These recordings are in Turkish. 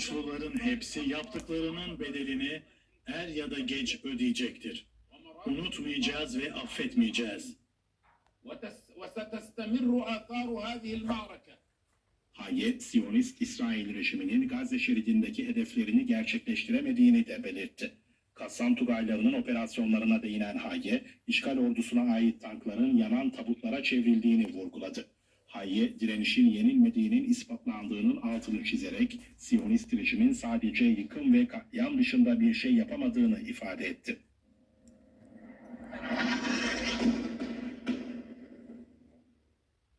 suçluların hepsi yaptıklarının bedelini er ya da geç ödeyecektir. Unutmayacağız ve affetmeyeceğiz. Hayet, Siyonist İsrail rejiminin Gazze şeridindeki hedeflerini gerçekleştiremediğini de belirtti. Kassam Tugaylarının operasyonlarına değinen Haye, işgal ordusuna ait tankların yanan tabutlara çevrildiğini vurguladı. Hayye direnişin yenilmediğinin ispatlandığının altını çizerek Siyonist rejimin sadece yıkım ve katliam dışında bir şey yapamadığını ifade etti.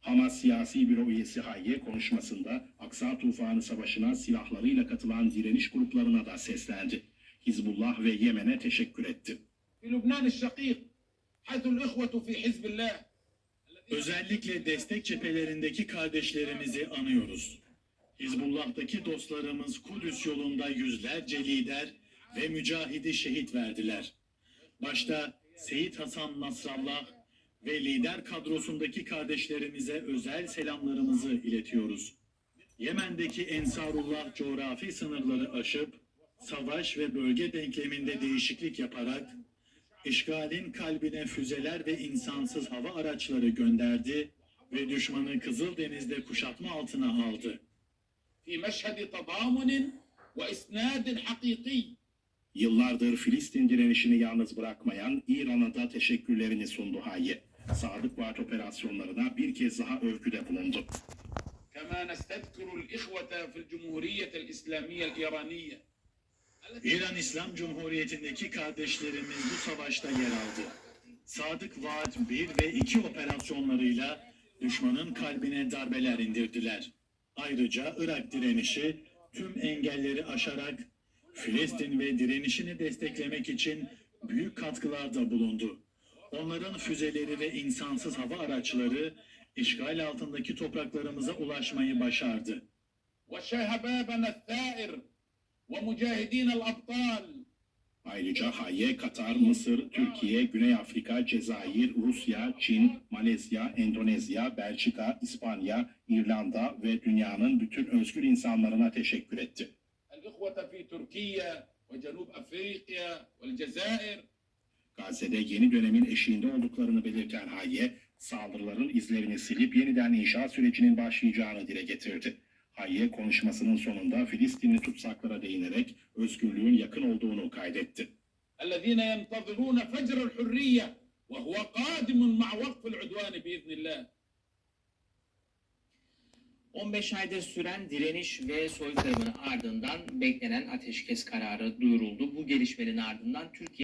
Hamas siyasi büro üyesi Hayye konuşmasında Aksa Tufanı Savaşı'na silahlarıyla katılan direniş gruplarına da seslendi. Hizbullah ve Yemen'e teşekkür etti. Lübnan-ı Şakik, haythu l-ihvetu fi Hizbillah, Özellikle destek cephelerindeki kardeşlerimizi anıyoruz. Hizbullah'taki dostlarımız Kudüs yolunda yüzlerce lider ve mücahidi şehit verdiler. Başta Seyit Hasan Nasrallah ve lider kadrosundaki kardeşlerimize özel selamlarımızı iletiyoruz. Yemen'deki Ensarullah coğrafi sınırları aşıp savaş ve bölge denkleminde değişiklik yaparak işgalin kalbine füzeler ve insansız hava araçları gönderdi ve düşmanı Kızıldeniz'de kuşatma altına aldı. في مشهد تضامن وإسناد حقيقي Yıllardır Filistin direnişini yalnız bırakmayan İran'a da teşekkürlerini sundu Hayye. Sadık Vaat operasyonlarına bir kez daha övgüde bulundu. كما نستذكر الإخوة في الجمهورية الإسلامية الإيرانية İran İslam Cumhuriyeti'ndeki kardeşlerimiz bu savaşta yer aldı. Sadık Vaat 1 ve 2 operasyonlarıyla düşmanın kalbine darbeler indirdiler. Ayrıca Irak direnişi tüm engelleri aşarak Filistin ve direnişini desteklemek için büyük katkılarda bulundu. Onların füzeleri ve insansız hava araçları işgal altındaki topraklarımıza ulaşmayı başardı. وشبابنا الثائر ve mücahidin. Ayrıca Hayye, Katar, Mısır, Türkiye, Güney Afrika, Cezayir, Rusya, Çin, Malezya, Endonezya, Belçika, İspanya, İrlanda ve dünyanın bütün özgür insanlarına teşekkür etti. Gazze'de yeni dönemin eşiğinde olduklarını belirten Hayye, saldırıların izlerini silip yeniden inşa sürecinin başlayacağını dile getirdi. Hayye konuşmasının sonunda Filistinli tutsaklara değinerek özgürlüğün yakın olduğunu kaydetti. الذين ينتظرون فجر الحرية وهو قادم مع وقف العدوان بإذن الله 15 ayda süren direniş ve soykırımın ardından beklenen ateşkes kararı duyuruldu. Bu gelişmenin ardından Türkiye